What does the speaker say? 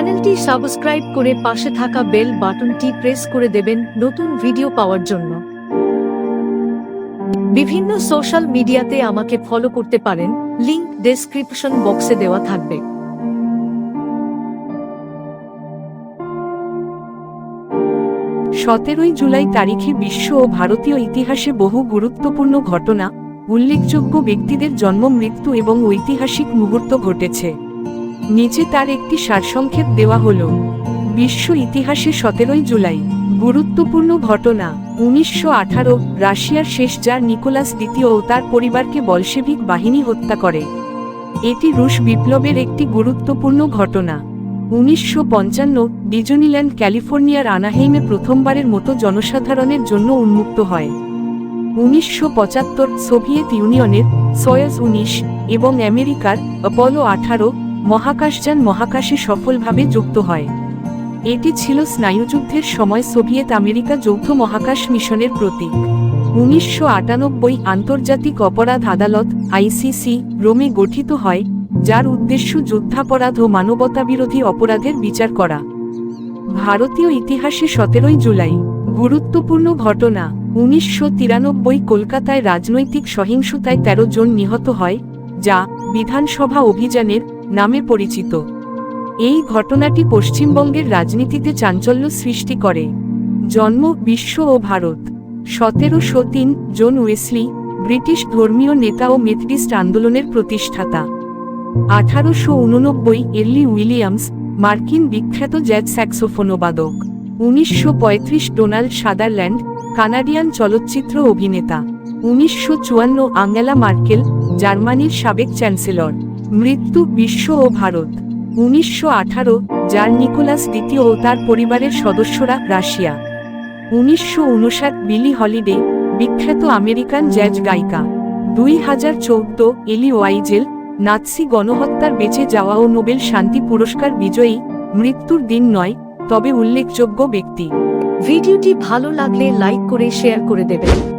চ্যানেলটি সাবস্ক্রাইব করে পাশে থাকা বেল বাটনটি প্রেস করে দেবেন নতুন ভিডিও পাওয়ার জন্য। বিভিন্ন সোশ্যাল মিডিয়াতে আমাকে ফলো করতে পারেন, লিংক ডেসক্রিপশন বক্সে দেওয়া থাকবে। সতেরোই জুলাই তারিখে বিশ্ব ও ভারতীয় ইতিহাসে বহু গুরুত্বপূর্ণ ঘটনা, উল্লেখযোগ্য ব্যক্তিদের জন্ম, মৃত্যু এবং ঐতিহাসিক মুহূর্ত ঘটেছে। নিচে তার একটি সারসংক্ষেপ দেওয়া হল। বিশ্ব ইতিহাসে সতেরোই জুলাই, গুরুত্বপূর্ণ ঘটনা, উনিশশো আঠারো, রাশিয়ার শেষ জার নিকোলাস দ্বিতীয় ও তার পরিবারকে বলশেভিক বাহিনী হত্যা করে। এটি রুশ বিপ্লবের একটি গুরুত্বপূর্ণ ঘটনা। উনিশশো পঞ্চান্ন, ডিজনিল্যান্ড, ক্যালিফোর্নিয়ার আনাহেইমে প্রথমবারের মতো জনসাধারণের জন্য উন্মুক্ত হয়। উনিশশো পঁচাত্তর, সোভিয়েত ইউনিয়নের, সয়াজ উনিশ এবং আমেরিকার অপোলো আঠারো মহাকাশযান মহাকাশে সফলভাবে যুক্ত হয়। এটি ছিল স্নায়ুযুদ্ধের সময় সোভিয়েত আমেরিকা যৌথ মহাকাশ মিশনের প্রতীক। উনিশশো আটানব্বই আন্তর্জাতিক অপরাধ আদালত, আইসিসি, রোমে গঠিত হয়, যার উদ্দেশ্য যুদ্ধাপরাধ ও মানবতাবিরোধী অপরাধের বিচার করা। ভারতীয় ইতিহাসে সতেরোই জুলাই, গুরুত্বপূর্ণ ঘটনা। উনিশশো তিরানব্বই কলকাতায় রাজনৈতিক সহিংসতায় ১৩ জন নিহত হয়, যা বিধানসভা অভিযানের নামে পরিচিত। এই ঘটনাটি পশ্চিমবঙ্গের রাজনীতিতে চাঞ্চল্য সৃষ্টি করে। জন্ম বিশ্ব ও ভারত। সতেরোশো তিন, জন ওয়েসলি, ব্রিটিশ ধর্মীয় নেতা ও মেথডিস্ট আন্দোলনের প্রতিষ্ঠাতা। আঠারোশো উননব্বই, এর্লি উইলিয়ামস, মার্কিন বিখ্যাত জ্যাজ স্যাক্সোফোনোবাদক। উনিশশো পঁয়ত্রিশ, ডোনাল্ড সাদারল্যান্ড, কানাডিয়ান চলচ্চিত্র অভিনেতা। উনিশশো চুয়ান্ন, আঙ্গেলা মার্কেল, জার্মানির সাবেক চ্যান্সেলর। মৃত্যু বিশ্ব ও ভারত। উনিশশো আঠারো, যার নিকোলাস দ্বিতীয় ও তার পরিবারের সদস্যরা রাশিয়া। উনিশশো উনষাট, বিলি হলিডে, বিখ্যাত আমেরিকান জ্যাজ গায়িকা। দুই হাজার চৌদ্দ, এলি ওয়াইজেল, নাৎসি গণহত্যার বেঁচে যাওয়া ও নোবেল শান্তি পুরস্কার বিজয়ী, মৃত্যুর দিন নয়, তবে উল্লেখযোগ্য ব্যক্তি। ভিডিওটি ভালো লাগলে লাইক করে শেয়ার করে দেবেন।